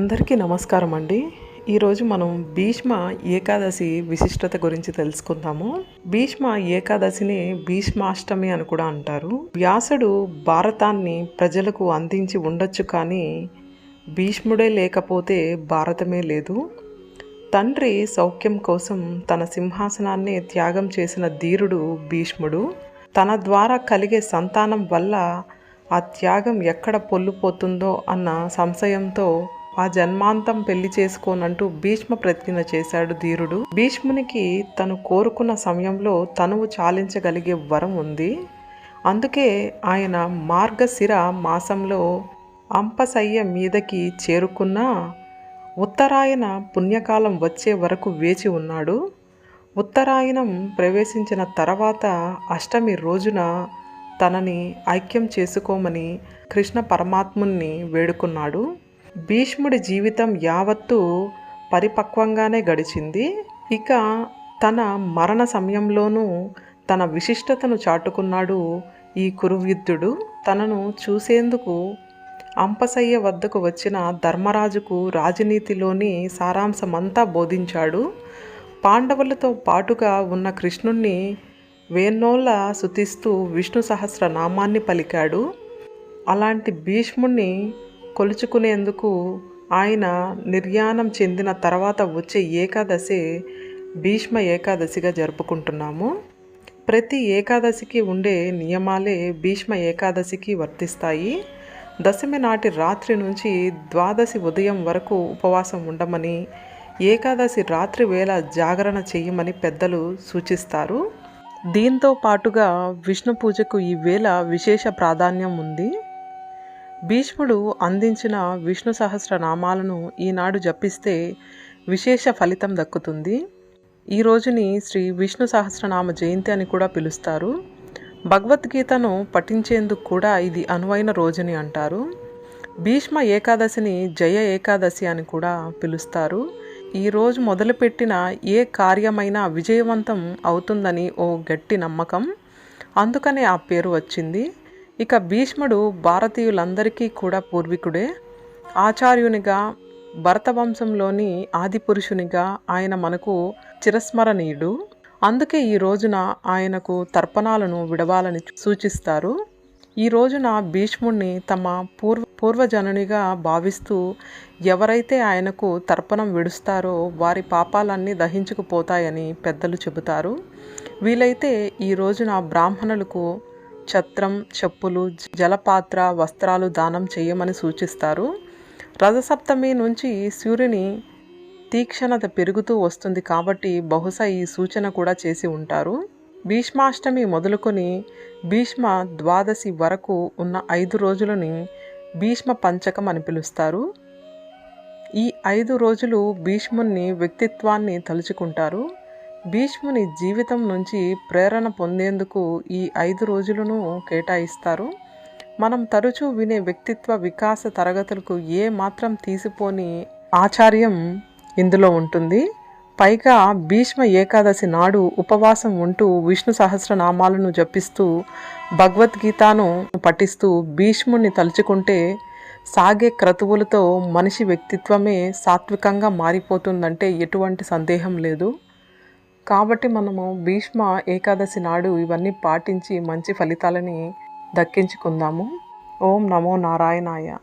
అందరికీ నమస్కారం అండి. ఈరోజు మనం భీష్మ ఏకాదశి విశిష్టత గురించి తెలుసుకుందాము. భీష్మ ఏకాదశిని భీష్మాష్టమి అని కూడా అంటారు. వ్యాసుడు భారతాన్ని ప్రజలకు అందించి ఉండొచ్చు కానీ భీష్ముడే లేకపోతే భారతమే లేదు. తండ్రి సౌఖ్యం కోసం తన సింహాసనాన్ని త్యాగం చేసిన ధీరుడు భీష్ముడు. తన ద్వారా కలిగే సంతానం వల్ల ఆ త్యాగం ఎక్కడ పొల్లుపోతుందో అన్న సంశయంతో ఆ జన్మాంతం పెళ్ళి చేసుకోనంటూ భీష్మ ప్రతిజ్ఞ చేశాడు ధీరుడు. భీష్మునికి తను కోరుకున్న సమయంలో తనువు చాలించగలిగే వరం ఉంది. అందుకే ఆయన మార్గశిర మాసంలో అంపసయ్య మీదకి చేరుకున్న ఉత్తరాయణ పుణ్యకాలం వచ్చే వరకు వేచి ఉన్నాడు. ఉత్తరాయణం ప్రవేశించిన తర్వాత అష్టమి రోజున తనని ఐక్యం చేసుకోమని కృష్ణ పరమాత్ముని వేడుకున్నాడు. భీష్ముడి జీవితం యావత్తు పరిపక్వంగానే గడిచింది. ఇక తన మరణ సమయంలోనూ తన విశిష్టతను చాటుకున్నాడు ఈ కురువిద్యుడు తనను చూసేందుకు అంపసయ్య వద్దకు వచ్చిన ధర్మరాజుకు రాజనీతిలోని సారాంశమంతా బోధించాడు. పాండవులతో పాటుగా ఉన్న కృష్ణుణ్ణి వేన్నోళ్ళ సుతిస్తూ విష్ణు సహస్ర నామాన్ని పలికాడు. అలాంటి భీష్ముణ్ణి కొలుచుకునేందుకు ఆయన నిర్యాణం చెందిన తర్వాత వచ్చే ఏకాదశి భీష్మ ఏకాదశిగా జరుపుకుంటున్నాము. ప్రతి ఏకాదశికి ఉండే నియమాలే భీష్మ ఏకాదశికి వర్తిస్తాయి. దశమి నాటి రాత్రి నుంచి ద్వాదశి ఉదయం వరకు ఉపవాసం ఉండమని ఏకాదశి రాత్రి వేళ జాగరణ చేయమని పెద్దలు సూచిస్తారు. దీంతో పాటుగా విష్ణు పూజకు ఈ వేళ విశేష ప్రాధాన్యం ఉంది. భీష్ముడు అందించిన విష్ణు సహస్ర నామాలను ఈనాడు జపిస్తే విశేష ఫలితం దక్కుతుంది. ఈ రోజుని శ్రీ విష్ణు సహస్రనామ జయంతి అని కూడా పిలుస్తారు. భగవద్గీతను పఠించేందుకు కూడా ఇది అనువైన రోజుని అంటారు. భీష్మ ఏకాదశిని జయ ఏకాదశి అని కూడా పిలుస్తారు. ఈరోజు మొదలుపెట్టిన ఏ కార్యమైనా విజయవంతం అవుతుందని ఓ గట్టి నమ్మకం. అందుకనే ఆ పేరు వచ్చింది. ఇక భీష్ముడు భారతీయులందరికీ కూడా పూర్వీకుడే. ఆచార్యునిగా భరతవంశంలోని ఆదిపురుషునిగా ఆయన మనకు చిరస్మరణీయుడు. అందుకే ఈ రోజున ఆయనకు తర్పణాలను విడవాలని సూచిస్తారు. ఈ రోజున భీష్ముడిని తమ పూర్వ పూర్వజనునిగా భావిస్తూ ఎవరైతే ఆయనకు తర్పణం విడుస్తారో వారి పాపాలన్నీ దహించుకుపోతాయని పెద్దలు చెబుతారు. వీలైతే ఈ రోజున బ్రాహ్మణులకు ఛత్రం చెప్పులు జలపాత్ర వస్త్రాలు దానం చేయమని సూచిస్తారు. రథసప్తమి నుంచి సూర్యుని తీక్షణత పెరుగుతూ వస్తుంది కాబట్టి బహుశా ఈ సూచన కూడా చేసి ఉంటారు. భీష్మాష్టమి మొదలుకొని భీష్మ ద్వాదశి వరకు ఉన్న ఐదు రోజులని భీష్మ పంచకం అని పిలుస్తారు. ఈ ఐదు రోజులు భీష్ముని వ్యక్తిత్వాన్ని తలుచుకుంటారు. భీష్ముని జీవితం నుంచి ప్రేరణ పొందేందుకు ఈ ఐదు రోజులను కేటాయిస్తారు. మనం తరచూ వినే వ్యక్తిత్వ వికాస తరగతులకు ఏ మాత్రం తీసిపోని ఆచార్యం ఇందులో ఉంటుంది. పైగా భీష్మ ఏకాదశి నాడు ఉపవాసం ఉంటూ విష్ణు సహస్రనామాలను జపిస్తూ భగవద్గీతను పఠిస్తూ భీష్ముని తలుచుకుంటే సాగే క్రతువులతో మనిషి వ్యక్తిత్వమే సాత్వికంగా మారిపోతుందంటే ఎటువంటి సందేహం లేదు. కాబట్టి మనము భీష్మ ఏకాదశి నాడు ఇవన్నీ పాటించి మంచి ఫలితాలని దక్కించుకుందాము. ఓం నమో నారాయణాయ.